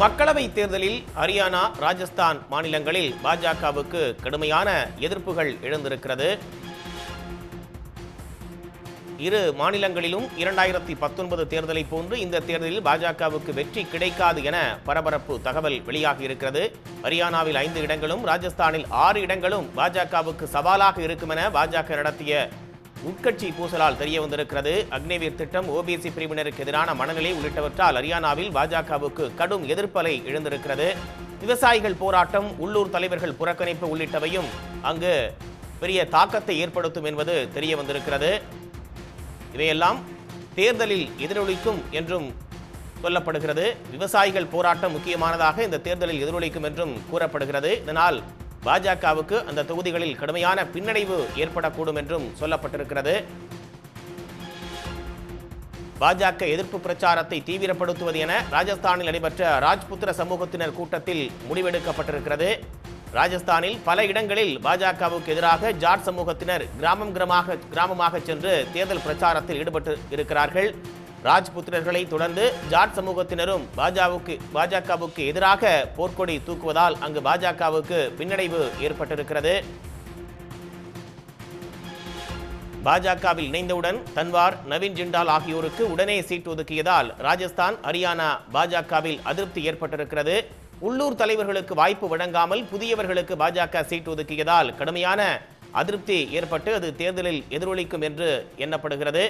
மக்களவை தேர்தலில் ஹரியானா ராஜஸ்தான் மாநிலங்களில் பாஜகவுக்கு கடுமையான எதிர்ப்புகள் எழுந்திருக்கிறது. இரு மாநிலங்களிலும் இரண்டாயிரத்தி பத்தொன்பது தேர்தலை போன்று இந்த தேர்தலில் பாஜகவுக்கு வெற்றி கிடைக்காது என பரபரப்பு தகவல் வெளியாகி இருக்கிறது ஹரியானாவில் ஐந்து இடங்களும் ராஜஸ்தானில் ஆறு இடங்களும் பாஜகவுக்கு சவாலாக இருக்கும் என பாஜக நடத்திய உட்கட்சி பூசலால் தெரிய வந்திருக்கிறது. அக்னிவீர் திட்டம் ஓபிசி பிரிவினருக்கு எதிரான மனநிலை உள்ளிட்டவற்றால் ஹரியானாவில் பாஜகவுக்கு கடும் எதிர்ப்பலை எழுந்திருக்கிறது. விவசாயிகள் போராட்டம் உள்ளூர் தலைவர்கள் புறக்கணிப்பு உள்ளிட்டவையும் அங்கு பெரிய தாக்கத்தை ஏற்படுத்தும் என்பது தெரிய வந்திருக்கிறது. இவையெல்லாம் தேர்தலில் எதிரொலிக்கும் என்றும் சொல்லப்படுகிறது. விவசாயிகள் போராட்டம் முக்கியமானதாக இந்த தேர்தலில் எதிரொலிக்கும் என்றும் கூறப்படுகிறது. இதனால் பாஜகவுக்கு அந்த தொகுதிகளில் கடுமையான பின்னடைவு ஏற்படக்கூடும் என்றும் சொல்லப்பட்டிருக்கிறது. பாஜக எதிர்ப்பு பிரச்சாரத்தை தீவிரப்படுத்துவது என ராஜஸ்தானில் நடைபெற்ற ராஜ்புத்திர சமூகத்தினர் கூட்டத்தில் முடிவெடுக்கப்பட்டிருக்கிறது. ராஜஸ்தானில் பல இடங்களில் பாஜகவுக்கு எதிராக ஜாட் சமூகத்தினர் கிராமம் கிராமமாக கிராமமாக சென்று தேர்தல் பிரச்சாரத்தில் ஈடுபட்டு இருக்கிறார்கள். ராஜ்புத்திரர்களை தொடர்ந்து ஜாட் சமூகத்தினரும் பாஜகவுக்கு பாஜகவுக்கு எதிராக போர்க்கொடி தூக்குவதால் அங்கு பாஜகவுக்கு பின்னடைவு ஏற்பட்டிருக்கிறது. பாஜகவில் இணைந்தவுடன் தன்வார் நவீன் ஜிண்டால் ஆகியோருக்கு உடனே சீட் ஒதுக்கியதால் ராஜஸ்தான் ஹரியானா பாஜகவில் அதிருப்தி ஏற்பட்டிருக்கிறது. உள்ளூர் தலைவர்களுக்கு வாய்ப்பு வழங்காமல் புதியவர்களுக்கு பாஜக சீட் ஒதுக்கியதால் கடுமையான அதிருப்தி ஏற்பட்டு அது தேர்தலில் எதிரொலிக்கும் என்று எண்ணப்படுகிறது.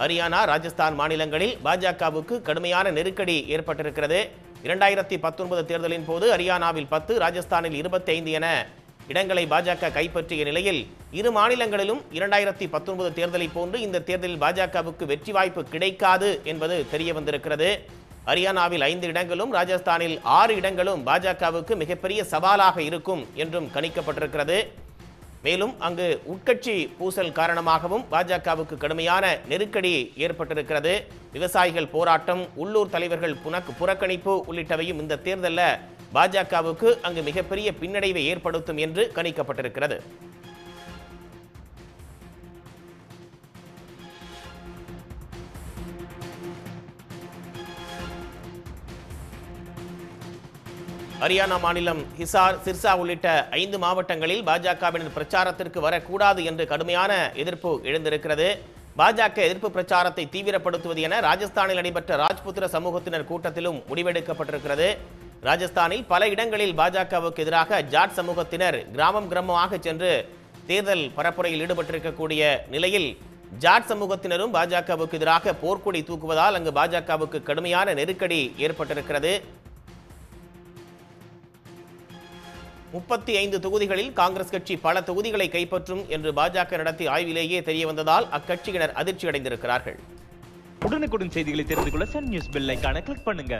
ஹரியானா ராஜஸ்தான் மாநிலங்களில் பாஜகவுக்கு கடுமையான நெருக்கடி ஏற்பட்டிருக்கிறது. இரண்டாயிரத்தி பத்தொன்பது தேர்தலின் போது ஹரியானாவில் பத்து ராஜஸ்தானில் இருபத்தி ஐந்து என இடங்களை பாஜக கைப்பற்றிய நிலையில் இரு மாநிலங்களிலும் இரண்டாயிரத்தி பத்தொன்பது தேர்தலை போன்று இந்த தேர்தலில் பாஜகவுக்கு வெற்றி வாய்ப்பு கிடைக்காது என்பது தெரிய வந்திருக்கிறது. ஹரியானாவில் ஐந்து இடங்களும் ராஜஸ்தானில் ஆறு இடங்களும் பாஜகவுக்கு மிகப்பெரிய சவாலாக இருக்கும் என்றும் கணிக்கப்பட்டிருக்கிறது. மேலும் அங்கு உட்கட்சி பூசல் காரணமாகவும் பாஜகவுக்கு கடுமையான நெருக்கடி ஏற்பட்டிருக்கிறது. விவசாயிகள் போராட்டம் உள்ளூர் தலைவர்கள் புனக் புறக்கணிப்பு உள்ளிட்டவையும் இந்த தேர்தலில் பாஜகவுக்கு அங்கு மிகப்பெரிய பின்னடைவை ஏற்படுத்தும் என்று கணிக்கப்பட்டிருக்கிறது. ஹரியானா மாநிலம் ஹிசார் சிர்சா உள்ளிட்ட ஐந்து மாவட்டங்களில் பாஜகவினர் பிரச்சாரத்திற்கு வரக்கூடாது என்று கடுமையான எதிர்ப்பு எழுந்திருக்கிறது. பாஜக எதிர்ப்பு பிரச்சாரத்தை தீவிரப்படுத்துவது என ராஜஸ்தானில் நடைபெற்ற ராஜ்புத்திர சமூகத்தினர் கூட்டத்திலும் முடிவெடுக்கப்பட்டிருக்கிறது. ராஜஸ்தானில் பல இடங்களில் பாஜகவுக்கு எதிராக ஜாட் சமூகத்தினர் கிராமம் கிராமமாக சென்று தேர்தல் பரப்புரையில் ஈடுபட்டிருக்கக்கூடிய நிலையில் ஜாட் சமூகத்தினரும் பாஜகவுக்கு எதிராக போர்க்கொடி தூக்குவதால் அங்கு பாஜகவுக்கு கடுமையான நெருக்கடி ஏற்பட்டிருக்கிறது. முப்பத்தி ஐந்து தொகுதிகளில் காங்கிரஸ் கட்சி பல தொகுதிகளை கைப்பற்றும் என்று பாஜக நடத்திய ஆய்விலேயே தெரிய வந்ததால் அக்கட்சியினர் அதிர்ச்சி அடைந்திருக்கிறார்கள் உடனுக்குடன் செய்திகளை தெரிந்து கொள்ள சன் நியூஸ் பெல் கிளிக் பண்ணுங்க.